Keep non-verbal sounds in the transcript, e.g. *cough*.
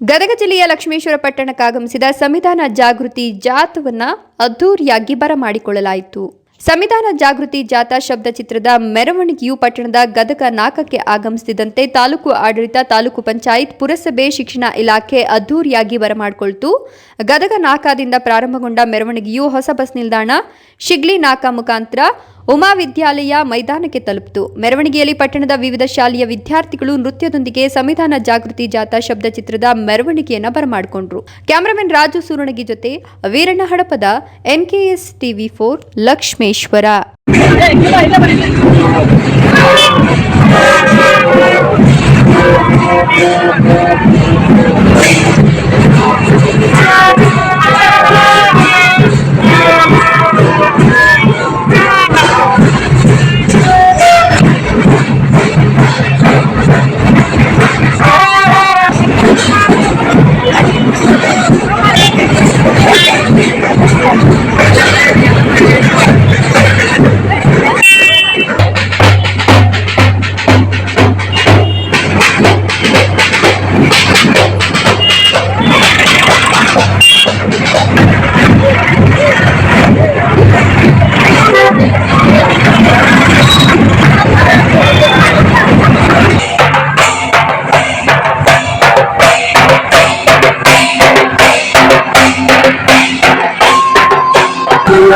ಗದಗ ಜಿಲ್ಲೆಯ ಲಕ್ಷ್ಮೇಶ್ವರ ಪಟ್ಟಣಕ್ಕೆ ಆಗಮಿಸಿದ ಸಂವಿಧಾನ ಜಾಗೃತಿ ಜಾಥವನ್ನ ಅದ್ದೂರಿಯಾಗಿ ಬರಮಾಡಿಕೊಳ್ಳಲಾಯಿತು. ಸಂವಿಧಾನ ಜಾಗೃತಿ ಜಾಥಾ ಶಬ್ದ ಚಿತ್ರದ ಮೆರವಣಿಗೆಯು ಪಟ್ಟಣದ ಗದಗ ನಾಕಕ್ಕೆ ಆಗಮಿಸಿದಂತೆ ತಾಲೂಕು ಆಡಳಿತ, ತಾಲೂಕು ಪಂಚಾಯತ್, ಪುರಸಭೆ, ಶಿಕ್ಷಣ ಇಲಾಖೆ ಅದ್ದೂರಿಯಾಗಿ ಬರಮಾಡಿಕೊಳ್ತು. ಗದಗ ನಾಕಾದಿಂದ ಪ್ರಾರಂಭಗೊಂಡ ಮೆರವಣಿಗೆಯು ಹೊಸ ಬಸ್ ನಿಲ್ದಾಣ, ಶಿಗ್ಲಿ ನಾಕ ಮುಖಾಂತರ ಉಮಾ ವಿದ್ಯಾಲಯ ಮೈದಾನಕ್ಕೆ ತಲುಪಿತು. ಮೆರವಣಿಗೆಯಲ್ಲಿ ಪಟ್ಟಣದ ವಿವಿಧ ಶಾಲೆಯ ವಿದ್ಯಾರ್ಥಿಗಳು ನೃತ್ಯದೊಂದಿಗೆ ಸಂವಿಧಾನ ಜಾಗೃತಿ ಜಾಥಾ ಶಬ್ದ ಚಿತ್ರದ ಮೆರವಣಿಗೆಯನ್ನು ಬರಮಾಡಿಕೊಂಡ್ರು. ಕ್ಯಾಮರಾಮನ್ ರಾಜು ಸೂರಣಗಿ ಜೊತೆ Veeranna Hadapada N K S TV for Lakshmeshwar. Thank *laughs* you.